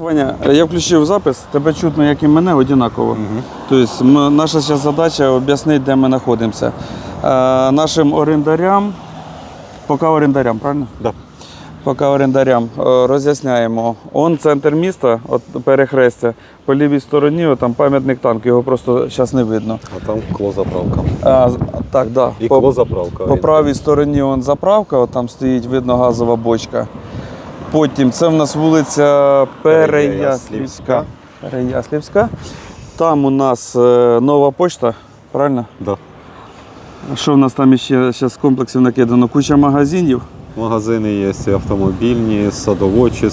Ваня, я включив запис, тебе чутно, як і мене, однаково. Тобто м- наша зараз задача об'яснити, де ми знаходимося. Е, нашим орендарям, поки орендарям, правильно? Да. Поки орендарям е, роз'ясняємо. Он центр міста, от перехрестя, по лівій стороні, там пам'ятник танк, його просто зараз не видно. А там клозаправка. А, так, да. І по, клозаправка. по правій стороні он заправка, от там стоїть, видно газова бочка. Потім це в нас вулиця Переяслівська. Переяслівська. Там у нас е, нова почта, правильно? Да. Що в нас там ще зараз комплексів накидано? Куча магазинів. Магазини є автомобільні, садоводчі,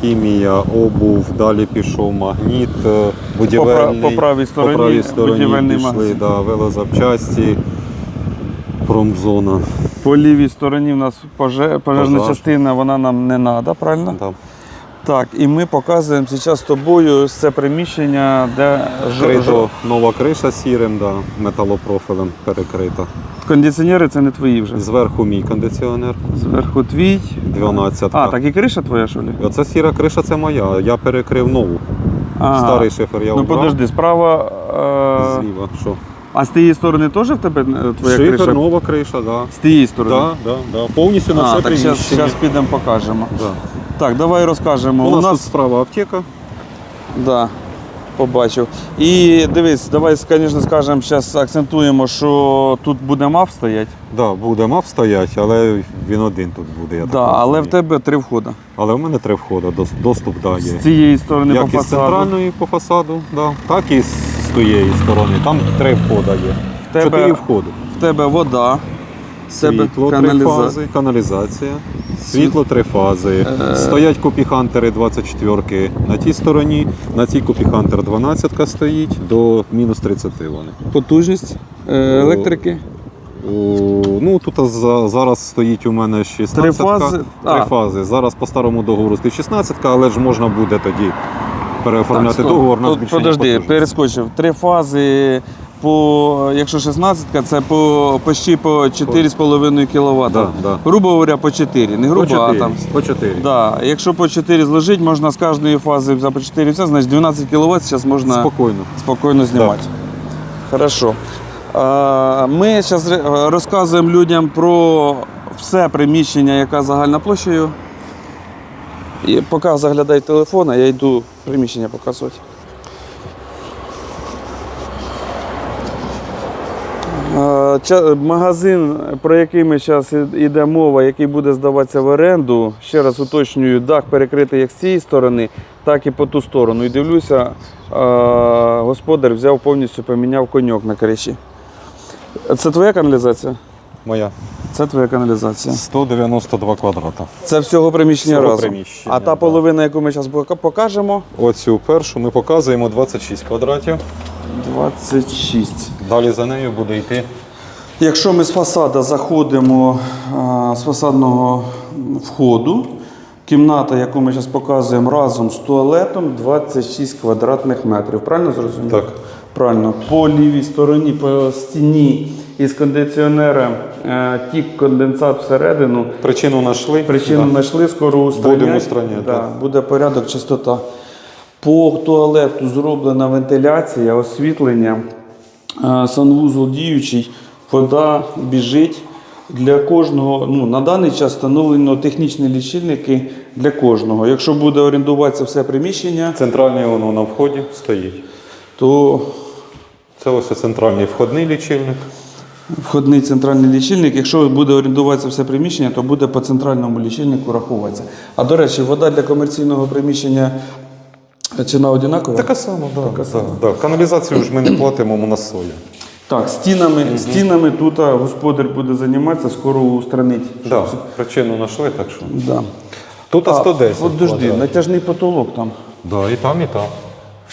хімія, обув, далі пішов магніт, е, будівельний. по правій стороні по правій стороні будівельний пішли, магазин. да, велозапчасті, промзона. По лівій стороні в нас поже- пожежна Пожар. частина, вона нам не треба, правильно? Да. Так, і ми показуємо зараз з тобою це приміщення, де Крито, нова криша сірим, да, металопрофілем перекрита. кондиціонери це не твої вже. Зверху мій кондиціонер, Зверху твій. 12. А, так і криша твоя, що ли? Оця сіра криша це моя. Я перекрив нову. А, Старий шифер я Ну убрав. подожди, справа. Е... Зліва. Що? А з тієї сторони теж в тебе е, твоя Шифер, криша? нова криша, да. З тієї сторони. Да, да, да. Повністю на А, все так зараз, приміщення. підемо покажемо. Да. Так, давай розкажемо. У, У нас, тут справа аптека. Да, побачив. І дивись, давай, звісно, скажемо, зараз акцентуємо, що тут буде МАФ стояти. Да, буде мав стоять, але він один тут буде. Я Да, так але в розумію. тебе три входи. але в мене три входи, дос- доступ да, є. З цієї сторони Як по із фасаду. центральної по фасаду, да, так і з тієї сторони. Там три входи є. тебе- Чотири входи. В тебе вода, в тебе Світло три каналізація. фази, каналізація. Світло три фази. Е. Стоять копіхантери 24 на тій стороні. На цій копіхантер 12 стоїть до мінус 30 вони. Потужність е, електрики. Ну тут зараз стоїть у мене 16 Три фази? Три А. фази. Зараз по старому договору стоїть 16 але ж можна буде тоді переоформляти стоп. договор на збільшення. Подожди, потужності. перескочив. Три фази. По, якщо 16, це по почти по 4,5 кВт. Да, да. Грубо говоря, по 4. Не По грубо, а 4. там. По 4. Да. Якщо по 4 зложити, можна з кожної фази за по 4 взяти, значить 12 кВт зараз можна Спокійно. спокійно знімати. Хорошо. А, Ми зараз розказуємо людям про все приміщення, яке загальна площею. І поки заглядай телефон, а я йду приміщення показувати. Магазин, про який ми зараз йде мова, який буде здаватися в оренду, ще раз уточнюю, дах перекритий як з цієї сторони, так і по ту сторону. І дивлюся, господар взяв повністю поміняв коньок на криші. Це твоя каналізація? Моя. Це твоя каналізація. 192 квадрата. Це всього приміщення Всього разом. приміщення, а та да. половина, яку ми зараз покажемо, Оцю першу ми показуємо 26 квадратів. 26. Далі за нею буде йти Якщо ми з фасада заходимо з фасадного входу, кімната, яку ми зараз показуємо разом з туалетом, 26 квадратних метрів. Правильно зрозуміло? Так. Правильно. По лівій стороні, по стіні із кондиціонера е, тік конденсат всередину. причину знайшли. Причину Да. знайшли, скоро устранять. Будемо устраняти, Да. Буде порядок, чистота. По туалету зроблена вентиляція, освітлення, е, санвузол діючий, вода біжить. Для кожного, ну, на даний час встановлено технічні лічильники для кожного. Якщо буде орендуватися все приміщення, Центральний воно на вході стоїть. то Це ось центральний входний лічильник. Входний центральний лічильник, якщо буде орендуватися все приміщення, то буде по центральному лічильнику рахуватися. А до речі, вода для комерційного приміщення ціна одинакова? Така сама, да, Така да, сама. да. Каналізацію ж ми не платимо у нас соя. Так, стінами, стінами тут господар буде займатися, скоро устранить. Да, причину знайшли, так що. Да. Тут а, 110. Подожди, квадратів. натяжний потолок там. Да, і там, і там.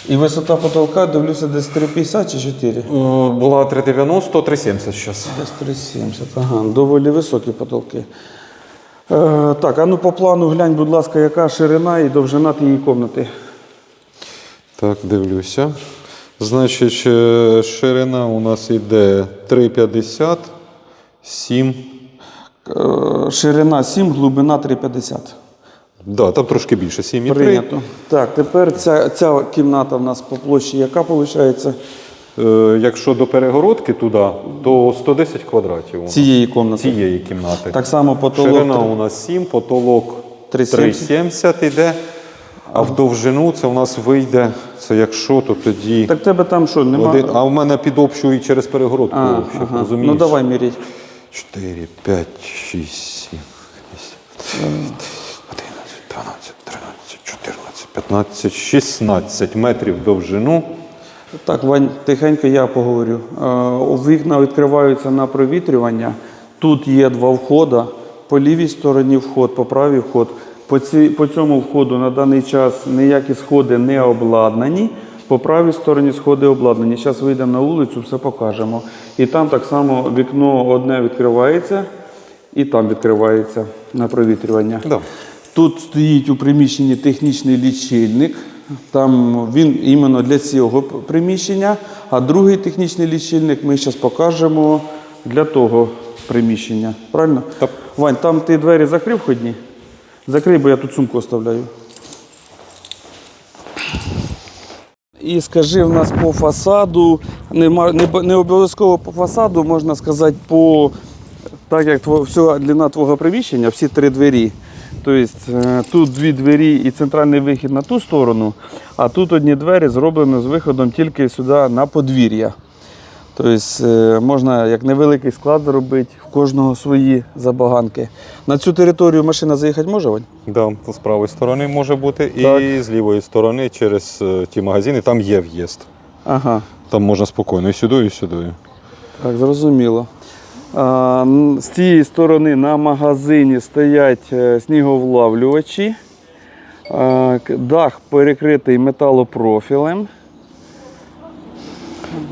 І висота потолка, дивлюся, десь 3,50 чи 4? Е, Була 390, 370 зараз. Десь 3,70. Ага, доволі високі потолки. Е, так, а ну по плану глянь, будь ласка, яка ширина і довжина тієї кімнати. Так, дивлюся. Значить, е, ширина у нас йде 3,50, 7. Е, ширина 7, глибина 3,50. Да, там трошки більше 7,3. Прийнято. Так, тепер ця, ця кімната в нас по площі, яка виходить Е, якщо до перегородки туди, то 110 квадратів у нас цієї кімнати. цієї кімнати. Так само потолок. Ширина у нас 7, потолок 3,70. 3,70 йде. А в довжину це у нас вийде, це якщо, то тоді. Так тебе там що, нема? Один, а в мене під общу і через перегородку А, общу, ага. розумієш? Ну давай міріть. 4, 5, 6, 7, 8, 11, 12, 13, 14, 15, 16 метрів довжину. Так, Вань, тихенько я поговорю. Е, Вікна відкриваються на провітрювання. Тут є два входи. По лівій стороні вход, по правій вход. По, ці, по цьому входу на даний час ніякі сходи не обладнані. По правій стороні сходи обладнані. Зараз вийдемо на вулицю, все покажемо. І там так само вікно одне відкривається, і там відкривається на провітрювання. Да. Тут стоїть у приміщенні технічний лічильник. Там він іменно для цього приміщення, а другий технічний лічильник ми зараз покажемо для того приміщення. Правильно? Так. Вань, там ти двері закрив ходні? Закрий, бо я тут сумку оставляю. І скажи в нас по фасаду, не, не, не обов'язково по фасаду, можна сказати, по так як тво, вся длина твого приміщення, всі три двері. Тобто тут дві двері і центральний вихід на ту сторону, а тут одні двері зроблені з виходом тільки сюди на подвір'я. Тобто можна як невеликий склад зробити, в кожного свої забаганки. На цю територію машина заїхати може, Вань? Да, з правої сторони може бути, Так. і з лівої сторони через е, ті магазини там є в'їзд. Ага. Там можна спокійно і сюди, і сюди. Так, зрозуміло. З цієї сторони на магазині стоять е, сніговлавлювачі. Дах перекритий металопрофілем.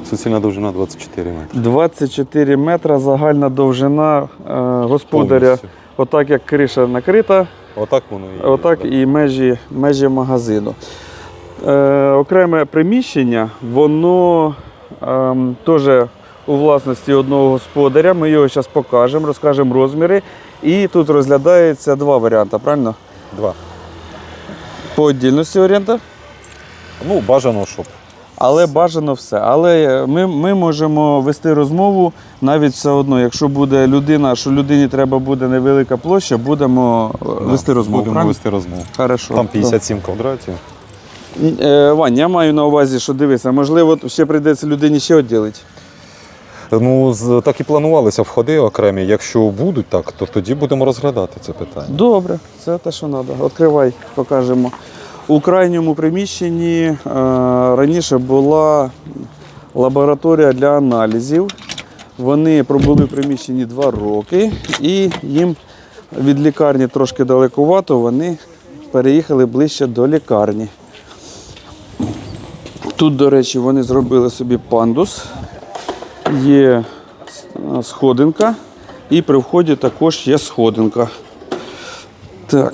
Суцільна довжина 24 метри. 24 метра загальна довжина е, господаря. Повністю. Отак як криша накрита, Отак воно і отак і межі, межі магазину. Е, окреме приміщення, воно ем, теж у власності одного господаря. Ми його зараз покажемо, розкажемо розміри. І тут розглядається два варіанти, правильно? Два. По віддільності орієнта, Ну, бажано, щоб. але бажано все. Але ми, ми можемо вести розмову навіть все одно, якщо буде людина, що людині треба буде невелика площа, будемо е, вести розмову. Будемо правильно? вести розмову. Хорошо. Там 57 квадратів. Е, Вань, я маю на увазі, що дивися, можливо, ще прийдеться людині ще відділити. Ну, так і планувалися входи окремі. Якщо будуть так, то тоді будемо розглядати це питання. Добре, це те, що треба. Відкривай, покажемо. У крайньому приміщенні е, раніше була лабораторія для аналізів. Вони пробули в приміщенні два роки і їм від лікарні трошки далекувато, вони переїхали ближче до лікарні. Тут, до речі, вони зробили собі пандус, є е, сходинка, і при вході також є сходинка. Так,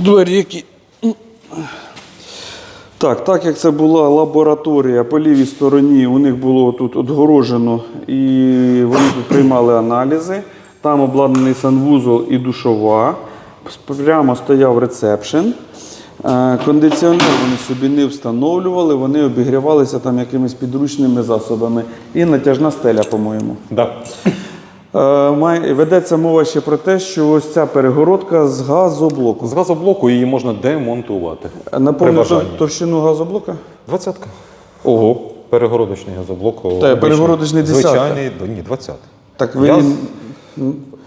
двері які. Так, так як це була лабораторія по лівій стороні, у них було тут відгорожено і вони тут приймали аналізи. Там обладнаний санвузол і душова. Прямо стояв рецепшн. Е, Кондиціонер вони собі не встановлювали, вони обігрівалися там якимись підручними засобами. І натяжна стеля, по-моєму. Да. Е, Ведеться мова ще про те, що ось ця перегородка з газоблоку. З газоблоку її можна демонтувати. Наповню товщину газоблока? Двадцятка. Ого. Перегородочний газоблок. Та, перегородочний десятка. Звичайний, ні, 20. Так ви. Я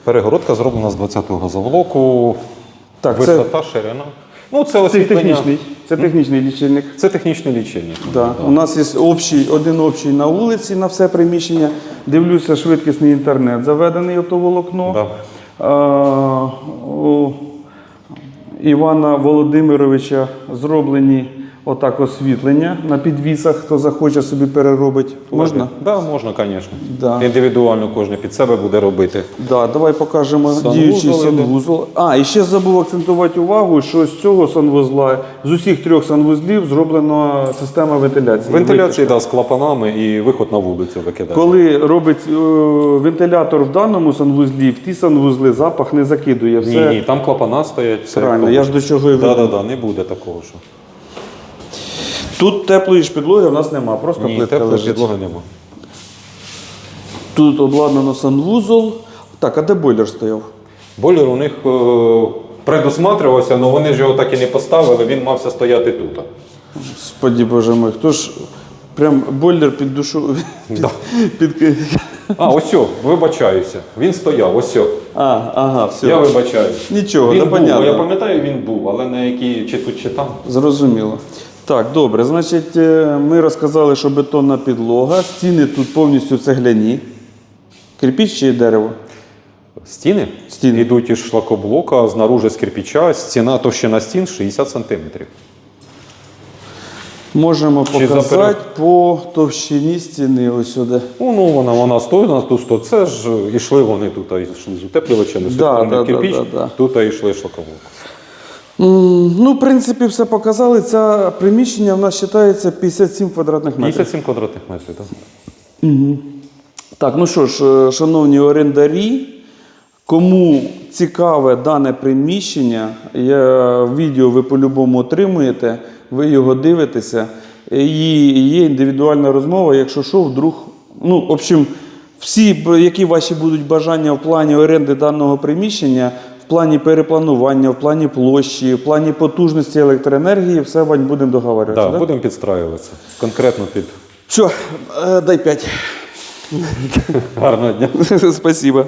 Перегородка зроблена з 20-го газоблоку. Так, це, Висота, ширина. Ну, це це освітлення. технічний. Це технічний лічильник. Це технічний лічильник. Да. У нас є общий, один общий на вулиці на все приміщення. Дивлюся, швидкісний інтернет заведений оптоволокно. Да. А, у Івана Володимировича зроблені отак освітлення на підвісах, хто захоче собі переробить. Можна? Так, да, можна, звісно. Да. Індивідуально кожен під себе буде робити. Да, давай покажемо Санвузол діючий санвузол. А, і ще забув акцентувати увагу, що з цього санвузла, з усіх трьох санвузлів зроблена система вентиляції. Вентиляція да, з клапанами і виход на вулицю викидає. Коли робить е, вентилятор в даному санвузлі, в ті санвузли запах не закидує. Все Ні, ні, там клапана стоять. Все правильно. Я ж до чого і да, веду. да, да, не буде такого, що. Тут теплої ж підлоги в нас нема, просто Ні, плитка теплої лежить. підлоги нема. Тут обладнано санвузол. Так, а де бойлер стояв? Бойлер у них е, предусматривався, але вони ж його так і не поставили, він мався стояти тут. Господи боже мой, хто ж прям бойлер під душу. Да. Під... А, ось, о, вибачаюся. Він стояв, ось. о. А, ага, все. Я вибачаюсь. Нічого, він да був, понятно. я пам'ятаю, він був, але на який чи тут, чи там. Зрозуміло. Так, добре. Значить, е, ми розказали, що бетонна підлога, стіни тут повністю цегляні. Кирпіч чи дерево? Стіни, Стіни. йдуть із шлакоблока, знаружи з кирпича, стіна товщина стін 60 см. Можемо Чи показати заперед- по товщині стіни ось сюди. Ну, ну вона, вона стоїть на ту сто. Це ж йшли вони тут, а йшли з утеплювачами, з Да, да, да, кирпіч, да, да. тут а йшли шлакоблок. Ну, в принципі, все показали. Це приміщення в нас вважається 57 квадратних метрів. 57 квадратних метрів, так? Так, ну що ж, е, шановні орендарі, кому цікаве дане приміщення, я, відео ви по-любому отримуєте, ви його дивитеся. І є індивідуальна розмова, якщо що, вдруг. Ну, в общем, всі, які ваші будуть бажання в плані оренди даного приміщення, плані перепланування, в плані площі, в плані потужності електроенергії, все Вань, будемо договорюватися. Так, да? будемо підстраюватися. Конкретно під Все, е, дай 5. гарного дня. Спасибо.